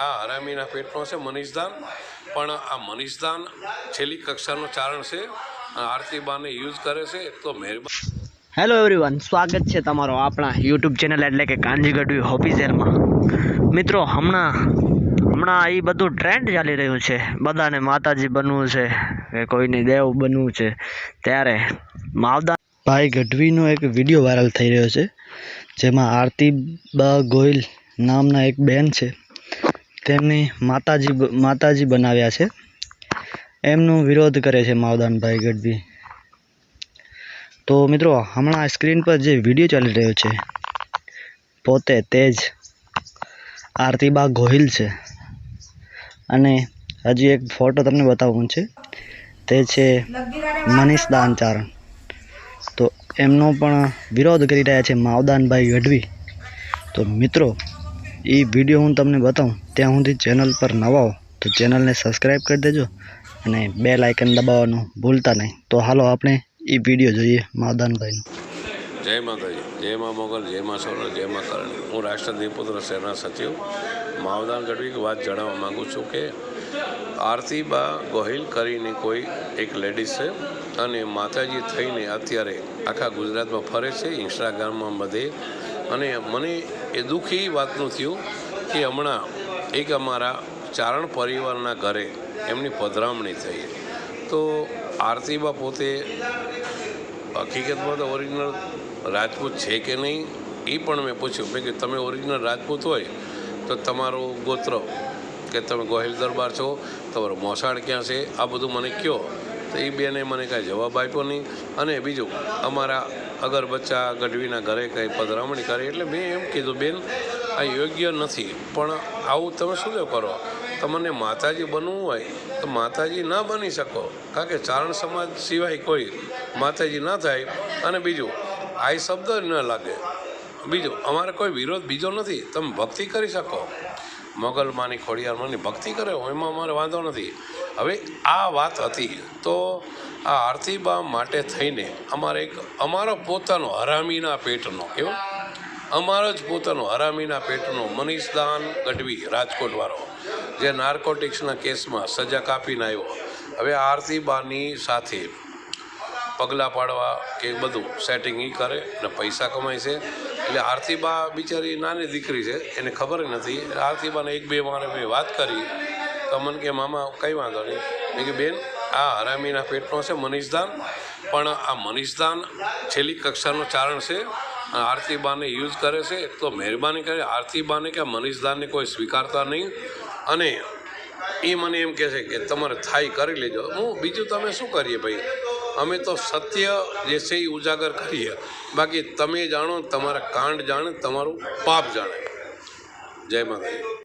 આ હરામીના પેટનો છે મનીષદાન. પણ આ મનીષદાન છેલ્લી કક્ષાનું ચારણ છે. આરતીબાને યુઝ કરે છે તો મહેરબાન. હેલો એવરીવન સ્વાગત છે તમારો આપણા યુટ્યુબ ચેનલ એટલે કે કાંજી ગઢવી ઝેરમાં મિત્રો હમણાં હમણાં એ બધું ટ્રેન્ડ ચાલી રહ્યું છે. બધાને માતાજી બનવું છે કે કોઈને દેવ બનવું છે. ત્યારે માવદા ભાઈ ગઢવીનો એક વીડિયો વાયરલ થઈ રહ્યો છે જેમાં આરતી બા ગોયલ નામના એક બેન છે. તેમની માતાજી માતાજી બનાવ્યા છે. એમનો વિરોધ કરે છે માવદાનભાઈ ગઢવી. તો મિત્રો, હમણાં સ્ક્રીન પર જે વીડિયો ચાલી રહ્યો છે, પોતે તેજ આરતીબા ગોહિલ છે. અને હજી એક ફોટો તમને બતાવવું છે. તે છે મનીષ દાનચારણ તો એમનો પણ વિરોધ કરી રહ્યા છે માવદાનભાઈ ગઢવી. તો મિત્રો એ વીડિયો હું તમને બતાવું. ત્યાં સુધી ચેનલ પર નવા હો, તો ચેનલને સબસ્ક્રાઈબ કરી દેજો અને બે લાઇકન દબાવવાનું ભૂલતા નહીં. તો હાલો આપણે એ વીડિયો જોઈએ માદાનભાઈનો. જય માતાજી. જય મા મોગલ, જય મા સૌર જય મા કરણી હું રાષ્ટ્રદીપુત્ર સેના સચિવ. માવદાન ગઢવી વાત જણાવવા માગું છું કે આરતીબા ગોહિલ કરીને કોઈ એક લેડીઝ છે અને માતાજી થઈને અત્યારે આખા ગુજરાતમાં ફરે છે. ઇન્સ્ટાગ્રામમાં બધે અને મને એ દુઃખી વાતનું થયું કે હમણાં એક અમારા ચારણ પરિવારના ઘરે એમની પધરામણી થઈ. તો આરતીબા પોતે હકીકતમાં તો ઓરિજિનલ રાજપૂત છે કે નહીં, એ પણ મેં પૂછ્યું. કે તમે ઓરિજિનલ રાજપૂત હોય તો તમારું ગોત્ર કે તમે ગોહિલ દરબાર છો, તમારું મોસાળ ક્યાં છે, આ બધું મને કહો તો એ બેને મને કાંઈ જવાબ આપ્યો નહીં. અને બીજું, અમારા અગર બચ્ચા ગઢવીના ઘરે કંઈ પધરામણી કરી. એટલે મેં એમ કીધું, બેન, આ યોગ્ય નથી. પણ આવું તમે શું કરો? તમને માતાજી બનવું હોય તો માતાજી ના બની શકો. કારણ કે ચારણ સમાજ સિવાય કોઈ માતાજી ના થાય. અને બીજું, આ શબ્દ ન લાગે. બીજું, અમારે કોઈ વિરોધ બીજો નથી. તમે ભક્તિ કરી શકો. મોગલમાની ખોડિયારમાંની ભક્તિ કરે એમાં અમારે વાંધો નથી. હવે આ વાત હતી તો આ આરતીબા માટે થઈને અમારે એક, અમારો પોતાનો હરામીના પેટનો, કેવો? અમારો જ પોતાનો હરામીના પેટનો મનીષદાન ગઢવી, રાજકોટવાળો, જે નાર્કોટિક્સના કેસમાં સજા કાપીને આવ્યો. હવે આરતીબાની સાથે પગલાં પાડવા કે બધું સેટિંગ એ કરે અને પૈસા કમાય છે. એટલે આરતીબા બિચારી નાની દીકરી છે, એને ખબર નથી. આરતીબાને એક બે મારે મેં વાત કરી. તો મને કે, મામા, કંઈ વાંધો નહીં. મેં કે બેન, આ હરામીના પેટનો છે મનીષદાન, પણ આ મનીષદાન છેલ્લી કક્ષાનું ચારણ છે. આરતીબાને યુઝ કરે છે તો મહેરબાની કરે. આરતીબાને કે મનીષદાનને કોઈ સ્વીકારતા નહીં. અને એ મને એમ કહે છે કે, તમારે થાય કરી લેજો. હું, બીજું તમે શું કરીએ ભાઈ? અમે તો સત્ય જે છે એ ઉજાગર કરીએ. બાકી તમે જાણો તમારા કાંડ જાણે તમારું પાપ જાણે. જય માતાજી.